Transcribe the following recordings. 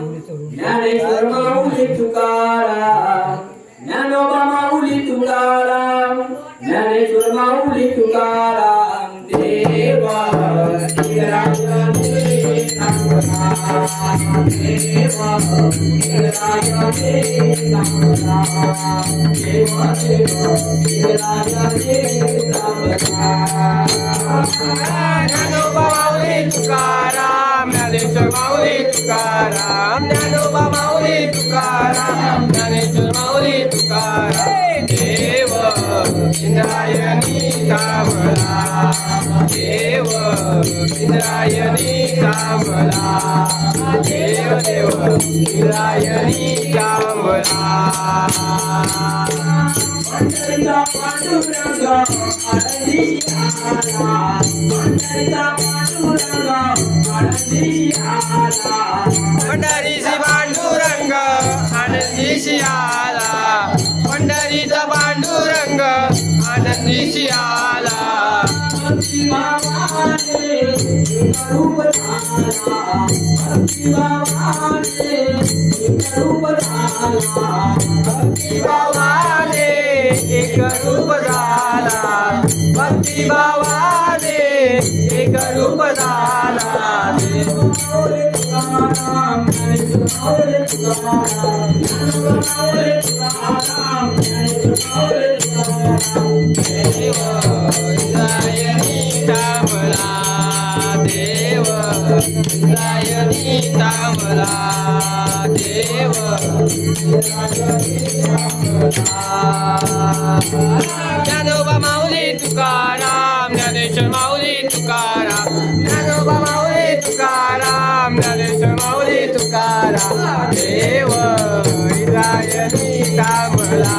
ज्ञानेश्वर माऊली तुकाराम ज्ञानोबा माऊली तुकाराम ज्ञानेश्वर माऊली तुकाराम देवा देवा ज्ञानोबा माऊली तुकाराम ज्ञानेश्वर माऊली तुकाराम ज्ञानोबा माऊली तुकाराम ज्ञानेश्वर माऊली तुकाराम देव इंद्रायणी तांबला देव इंद्रायणी तांबला देव देव इंद्रायणी तांबला पंढरीचा पांडुरंग आनंदी आला पंढरीचा पांडुरंग आनंदी आला धारा भक्ती भावाने एक रूप झाला. भक्ती एक रूप झाला. तुकाराम माऊली तुकाराम माऊली तुकाराम माऊली देव इंद्रायणी तांबला देव इंद्रायणी तांबला देव ज्ञानोबा माऊली तुकाराम ज्ञानेश्वर माऊली तुकाराम ज्ञानोबा माऊली तुकाराम ज्ञानेश्वर माऊली तुकाराम देव इंद्रायणी तांबला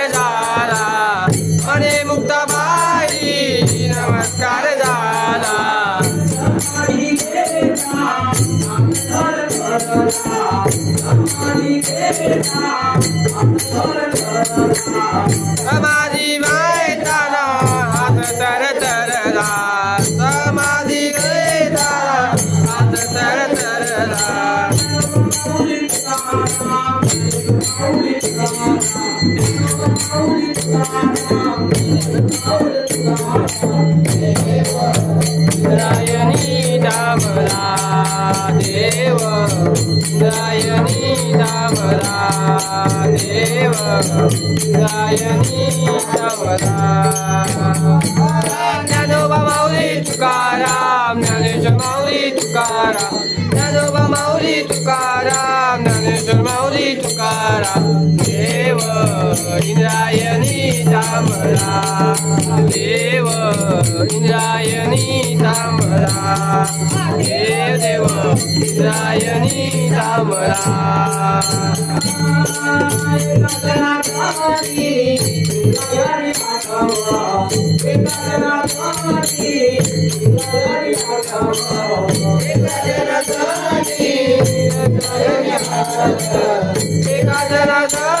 तुकाराम माऊली तुकाराम माऊली तुकाराम माऊली तुकाराम इंद्रायणी दामला देव इंद्रायणी दामला देव इंद्रायणी दामला ज्ञानोबा माऊली तुकाराम ज्ञानेश्वर माऊली तुकाराम ज्ञानोबा माऊली तुकाराम इंद्रायणी दामला देव इंद्रायणी तांबला देव देव इंद्रायणी तांबला एका जनाधारी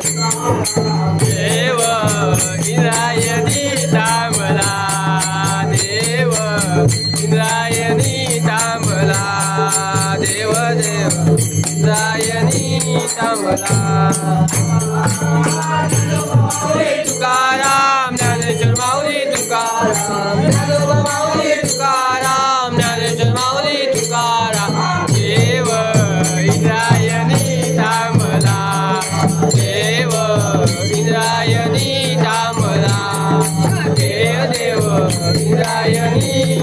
देव इंद्रायणी तांबला देव इंद्रायणी तांबला देव देव इंद्रायणी तांबला. तुकाराम ज्ञानेश्वर माऊली तुकाराम माऊली तुकाराम इंद्रायणी